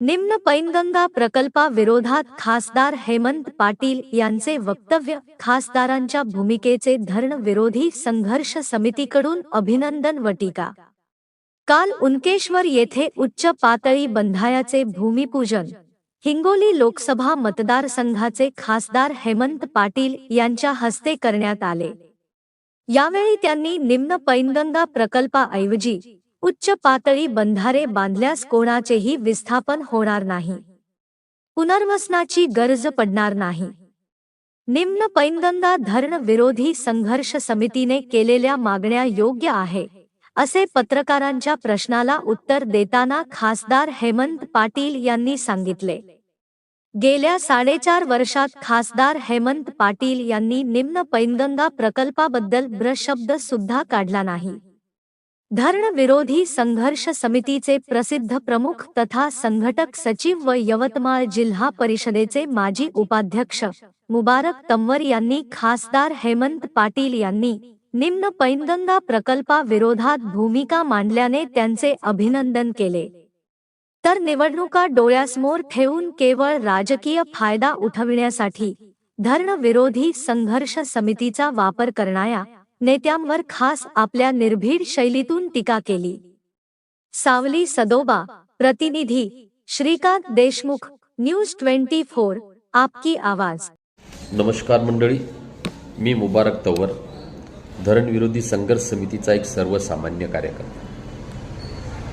निम्न पैनगंगा प्रकल्पाविरोधात खासदार हेमंत पाटील यांचे वक्तव्य खासदारांच्या भूमिकेचे धरण विरोधी संघर्ष समितीकडून अभिनंदन व टीका काल उनकेश्वर येथे उच्च पातळी बंधायाचे भूमिपूजन. हिंगोली लोकसभा मतदारसंघाचे खासदार हेमंत पाटील यांच्या हस्ते करण्यात आले. यावेळी त्यांनी निम्न पैनगंगा प्रकल्पाऐवजी उच्च पातळी बंधारे बांधल्यास कोणाचेही विस्थापन होणार नाही. पुनर्वसनाची गरज पडणार नाही. निम्न पैनगंगा धरण विरोधी संघर्ष समितीने केलेल्या मागण्या योग्य आहे असे पत्रकारांच्या प्रश्नाला उत्तर देताना खासदार हेमंत पाटील यांनी सांगितले. गेल्या साडेचार वर्षात खासदार हेमंत पाटील यांनी निम्न पैनगंगा प्रकल्पाबद्दल ब्रशब्द सुद्धा काढला नाही. धरण विरोधी संघर्ष समितीचे प्रसिद्ध प्रमुख तथा संघटक सचिव व यवतमाळ जिल्हा परिषदेचे माजी उपाध्यक्ष मुबारक तंवर यांनी खासदार हेमंत पाटील यांनी निम्न पैनगंगा प्रकल्पाविरोधात भूमिका मांडल्याने त्यांचे अभिनंदन केले. तर निवडणुका डोळ्यासमोर ठेवून केवळ राजकीय फायदा उठविण्यासाठी धरण विरोधी संघर्ष समितीचा वापर करणाऱ्या नेत्यांवर खास आपल्या निर्भीड शैलीतून टीका केली. सावली सदोबा प्रतिनिधी Shrikant Deshmukh news twenty four आपकी आवाज. नमस्कार मंडळी मी मुबारक तवर धरणविरोधी संघर्ष समितीचा एक सर्वसामान्य कार्यकर्ता.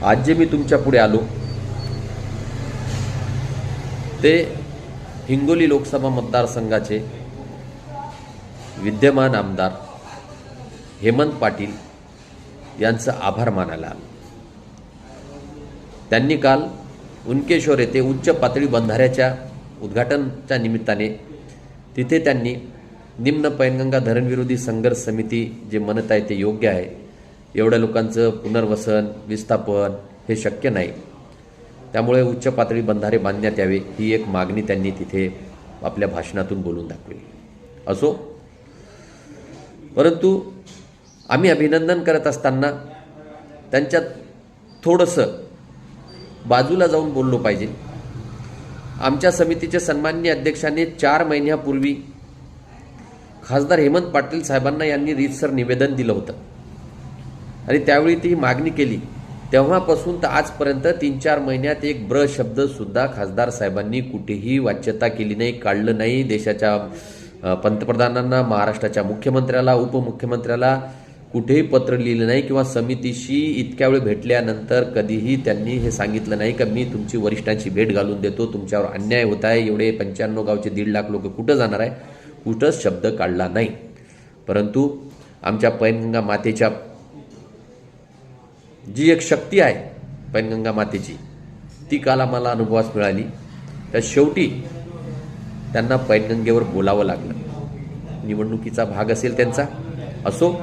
आज जे मी तुमच्यापुढे आलो ते हिंगोली लोकसभा मतदारसंघाचे विद्यमान आमदार हेमंत पाटील यांचं आभार मानायला आलो. त्यांनी काल उनकेश्वर येथे उच्च पातळी बंधाऱ्याच्या उद्घाटनच्या निमित्ताने तिथे त्यांनी निम्न पैनगंगा धरणविरोधी संघर्ष समिती जे म्हणत आहे ते योग्य आहे. एवढ्या लोकांचं पुनर्वसन विस्थापन हे शक्य नाही. त्यामुळे उच्च पातळी बंधारे बांधण्यात यावे ही एक मागणी त्यांनी तिथे आपल्या भाषणातून बोलून दाखवली. असो. परंतु आम्ही अभिनंदन करत असताना त्यांच्यात थोडंसं बाजूला जाऊन बोललो पाहिजे. आमच्या समितीचे सन्मान्य अध्यक्षांनी चार महिन्यापूर्वी खासदार हेमंत पाटील साहेबांना यांनी रीतसर निवेदन दिलं होतं. आणि त्यावेळी ती मागणी केली. तेव्हापासून तर आजपर्यंत तीन चार महिन्यात एक ब्र शब्द सुद्धा खासदार साहेबांनी कुठेही वाच्यता केली नाही काढलं नाही. देशाच्या पंतप्रधानांना महाराष्ट्राच्या मुख्यमंत्र्याला उपमुख्यमंत्र्याला कुठेही पत्र लिहिलं नाही किंवा समितीशी इतक्या वेळ भेटल्यानंतर कधीही त्यांनी हे सांगितलं नाही का मी तुमची वरिष्ठांची भेट घालून देतो तुमच्यावर अन्याय होत आहे एवढे पंच्याण्णव गावचे दीड लाख लोक कुठं जाणार आहे? कुठंच शब्द काढला नाही. परंतु आमच्या पैनगंगा मातेच्या जी एक शक्ती आहे पैनगंगा मातेची ती काल आम्हाला अनुभवास मिळाली. तर शेवटी त्यांना पैनगंगेवर बोलावं लागलं. निवडणुकीचा भाग असेल त्यांचा. असो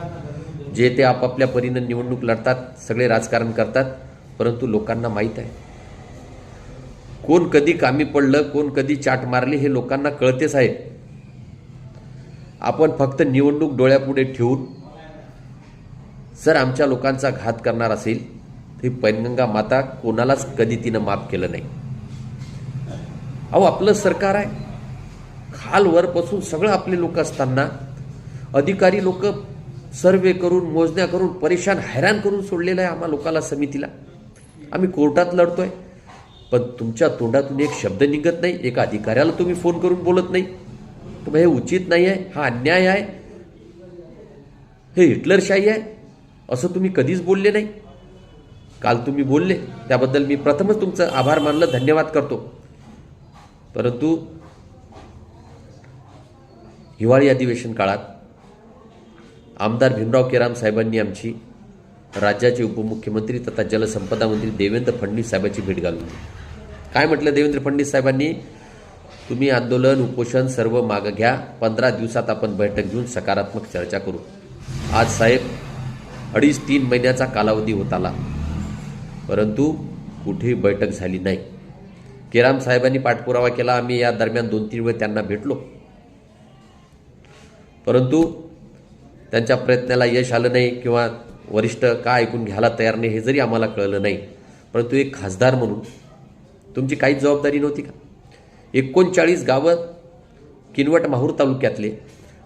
जे ते आपापल्या परीनं निवडणूक लढतात सगळे राजकारण करतात परंतु लोकांना माहीत आहे. कोण कधी कामी पडलं कोण कधी चाट मारली हे लोकांना कळतेच आहे. आपण फक्त निवडणूक डोळ्यापुढे ठेवून जर आमच्या लोकांचा घात करणार असेल तर ही पैनगंगा माता कोणालाच कधी तिनं माफ केलं नाही. अहो आपलं सरकार आहे. खालवरपासून सगळं आपले लोक असताना अधिकारी लोक सर्वे करून मोजण्या करून परेशान हैराण करून सोडलेलं आहे आम्हा लोकाला समितीला. आम्ही कोर्टात लढतोय. पण तुमच्या तोंडातून एक शब्द निघत नाही एका अधिकाऱ्याला तुम्ही फोन करून बोलत नाही. तर हे उचित नाही आहे हा अन्याय आहे. हे हिटलरशाही आहे. असं तुम्ही कधीच बोलले नाही. काल तुम्ही बोलले त्याबद्दल मी प्रथमच तुमचं आभार मानलं धन्यवाद करतो. परंतु हिवाळी अधिवेशन काळात आमदार भीमराव केराम साहेबांनी आमची राज्याचे उपमुख्यमंत्री तथा जलसंपदा मंत्री देवेंद्र फडणवीस साहेबांची भेट घालून काय म्हटलं देवेंद्र फडणवीस साहेबांनी? तुम्ही आंदोलन उपोषण सर्व मागं घ्या. पंधरा दिवसात आपण बैठक घेऊन सकारात्मक चर्चा करू. आज साहेब अडीच तीन महिन्याचा कालावधी होत आला. परंतु कुठेही बैठक झाली नाही. केराम साहेबांनी पाठपुरावा केला. आम्ही या दरम्यान दोन तीन वेळ त्यांना भेटलो. परंतु त्यांच्या प्रयत्नाला यश आलं नाही किंवा वरिष्ठ का ऐकून घ्यायला तयार नाही हे जरी आम्हाला कळलं नाही परंतु एक खासदार म्हणून तुमची काहीच जबाबदारी नव्हती का? एकोणचाळीस गावं किनवट माहूर तालुक्यातले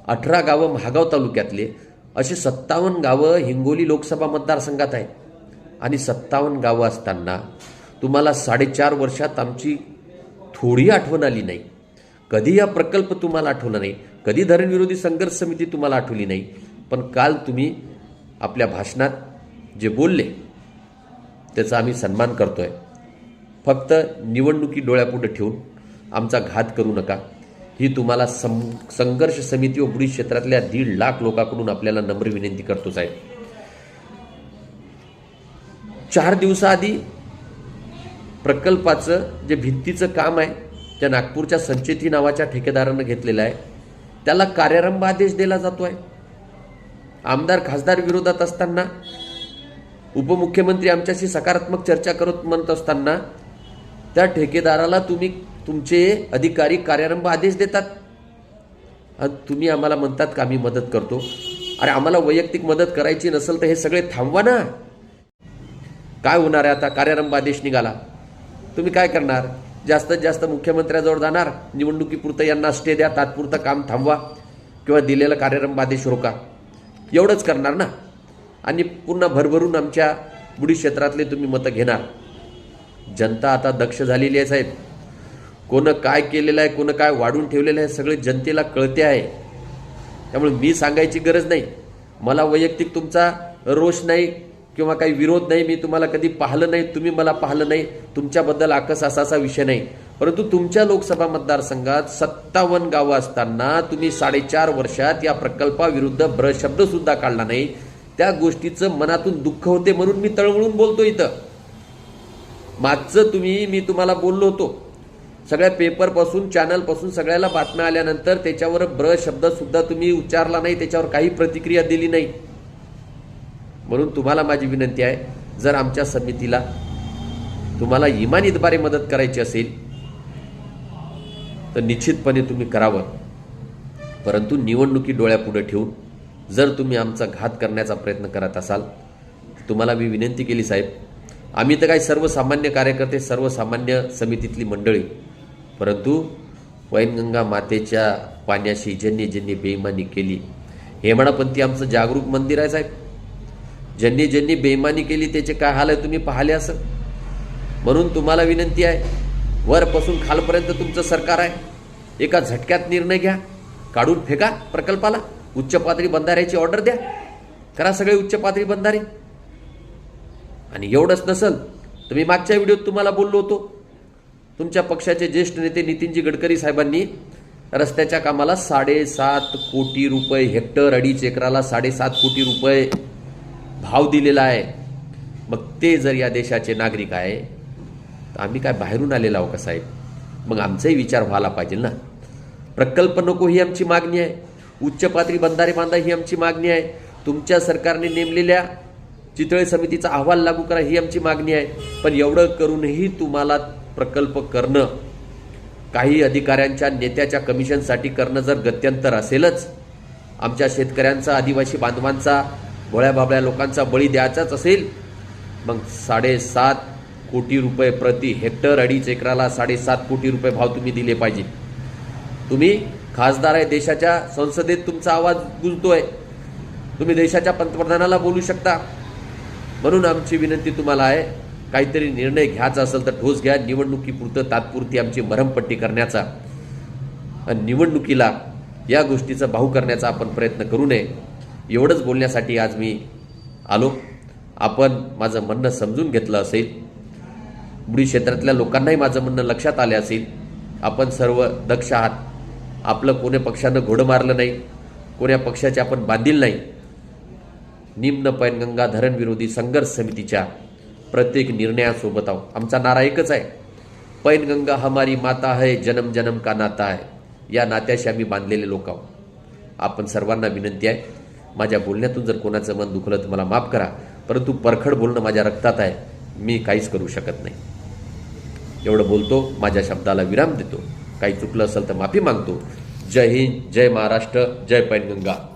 अठरा गावं महागाव तालुक्यातले असे सत्तावन्न गावं हिंगोली लोकसभा मतदारसंघात आहेत. आणि सत्तावन्न गावं असताना तुम्हाला साडेचार वर्षात आमची थोडी आठवण आली नाही. कधी हा प्रकल्प तुम्हाला आठवला नाही? कधी धरणविरोधी संघर्ष समिती तुम्हाला आठवली नाही? पण काल तुम्ही आपल्या भाषणात जे बोलले त्याचा आम्ही सन्मान करतो आहे फक्त निवडणुकी डोळ्यापुढे ठेवून आमचा घात करू नका. ही तुम्हाला सं संघर्ष समिती व बुडी क्षेत्रातल्या दीड लाख लोकांकडून आपल्याला नम्र विनंती करतो साहेब. चार दिवसाआधी प्रकल्पाचं जे भित्तीचं काम आहे त्या नागपूरच्या संचेती नावाच्या ठेकेदारानं घेतलेलं आहे. त्याला कार्यारंभ आदेश दिला जातो आहे आमदार खासदार विरोधात असताना उपमुख्यमंत्री आमच्याशी सकारात्मक चर्चा करत म्हणत असताना त्या ठेकेदाराला तुम्ही तुमचे अधिकारी कार्यारंभ आदेश देतात. आणि तुम्ही आम्हाला म्हणतात का आम्ही मदत करतो? अरे आम्हाला वैयक्तिक मदत करायची नसेल तर हे सगळे थांबवा ना. काय होणार आहे आता? कार्यारंभ आदेश निघाला. तुम्ही काय करणार? जास्तीत जास्त मुख्यमंत्र्याजवळ जाणार. निवडणुकीपुरतं यांना स्टे द्या. तात्पुरतं काम थांबवा. किंवा दिलेला कार्यारंभ आदेश रोका. एवढंच करणार ना? आणि पुन्हा भरभरून आमच्या बुडी क्षेत्रातले तुम्ही मतं घेणार. जनता आता दक्ष झालेली आहे साहेब. कोणं काय केलेलं आहे कोणं काय वाढून ठेवलेलं आहे सगळे जनतेला कळते आहे. त्यामुळे मी सांगायची गरज नाही. मला वैयक्तिक तुमचा रोष नाही किंवा काही विरोध नाही मी तुम्हाला कधी पाहिलं नाही तुम्ही मला पाहिलं नाही. तुमच्याबद्दल आकस असा विषय नाही. परंतु तुमच्या लोकसभा मतदारसंघात सत्तावन्न गावं असताना तुम्ही साडेचार वर्षात या प्रकल्पाविरुद्ध ब्र शब्दसुद्धा काढला नाही. त्या गोष्टीचं मनातून दुःख होते म्हणून मी तळमळून बोलतो इथं. मागचं तुम्ही मी तुम्हाला बोललो होतो. सगळ्या पेपरपासून चॅनलपासून सगळ्याला बातम्या आल्यानंतर त्याच्यावर ब्र शब्द सुद्धा तुम्ही उच्चारला नाही त्याच्यावर काही प्रतिक्रिया दिली नाही. म्हणून तुम्हाला माझी विनंती आहे जर आमच्या समितीला तुम्हाला इमानीद्वारे मदत करायची असेल तर निश्चितपणे तुम्ही करावं. परंतु निवडणुकी डोळ्यापुढे ठेवून जर तुम्ही आमचा घात करण्याचा प्रयत्न करत असाल तुम्हाला मी विनंती केली साहेब आम्ही तर काही सर्वसामान्य कार्यकर्ते सर्वसामान्य समितीतली मंडळी परंतु वैनगंगा मातेच्या पाण्याशी ज्यांनी ज्यांनी बेईमानी केली हेमाडापंथी आमचं जागरूक मंदिर आहे साहेब. ज्यांनी ज्यांनी बेईमानी केली त्याचे काय हाल आहे तुम्ही पाहिले असं? म्हणून तुम्हाला विनंती आहे वरपासून खालपर्यंत तुमचं सरकार आहे. एका झटक्यात निर्णय घ्या. काढून फेका प्रकल्पाला. उच्च पातळी बंधाऱ्याची ऑर्डर द्या. करा सगळे उच्च पातळी बंधारे. आणि एवढंच नसल तर मी मागच्या व्हिडिओत तुम्हाला बोललो होतो. तुमच्या पक्षाचे ज्येष्ठ नेते नितीनजी गडकरी साहेबांनी रस्त्याच्या कामाला साडेसात कोटी रुपये हेक्टर अडीच एकराला साडेसात कोटी रुपये भाव दिलेला आहे. मग ते जर या देशाचे नागरिक आहे तर आम्ही काय बाहेरून आलेलो आहो का साहेब? मग आमचाही विचार व्हायला पाहिजे ना. प्रकल्प नको ही आमची मागणी आहे. उच्च पातळी बंधारे बांधा ही आमची मागणी आहे. तुमच्या सरकारने नेमलेल्या चितळे समितीचा अहवाल लागू करा ही आमची मागणी आहे. पण एवढं करूनही तुम्हाला प्रकल्प करणं काही अधिकाऱ्यांच्या नेत्याच्या कमिशनसाठी करणं जर गत्यंतर असेलच आमच्या शेतकऱ्यांचा आदिवासी बांधवांचा भोळ्या बाबळ्या लोकांचा बळी द्यायचाच असेल मग साडेसात कोटी रुपये प्रति हेक्टर अडीच एकराला साडेसात कोटी रुपये भाव तुम्ही दिले पाहिजे. तुम्ही खासदार आहे देशाच्या संसदेत तुमचा आवाज गुंजतोय. तुम्ही देशाच्या पंतप्रधानाला बोलू शकता. म्हणून आमची विनंती तुम्हाला आहे काहीतरी निर्णय घ्यायचा असेल तर ठोस घ्या. निवडणुकीपुरतं तात्पुरती आमची मरमपट्टी करण्याचा आणि निवडणुकीला या गोष्टीचा भाऊ करण्याचा आपण प्रयत्न करू नये. एवढंच बोलण्यासाठी आज मी आलो. आपण माझं म्हणणं समजून घेतलं असेल. बुडी क्षेत्रातल्या लोकांनाही माझं म्हणणं लक्षात आले असेल. आपण सर्व दक्ष आहात. आपलं कोण्या पक्षानं घोडं मारलं नाही कोण्या पक्षाचे आपण बांधील नाही. निम्न पैनगंगा धरणविरोधी संघर्ष समितीच्या प्रत्येक निर्णयासोबत आहो आमचा नारा एकच आहे. पैनगंगा हमारी माता है जन्म जन्म का नाता आहे या नात्याशी आम्ही बांधलेले लोक आहोत. आपण सर्वांना विनंती आहे माझ्या बोलण्यातून जर कोणाचं मन दुखलं तर मला माफ करा. परंतु परखड बोलणं माझ्या रक्तात आहे. मी काहीच करू शकत नाही. एवढं बोलतो माझ्या शब्दाला विराम देतो. काही चुकलं असेल तर माफी मागतो. जय हिंद जय महाराष्ट्र जय पैनगंगा.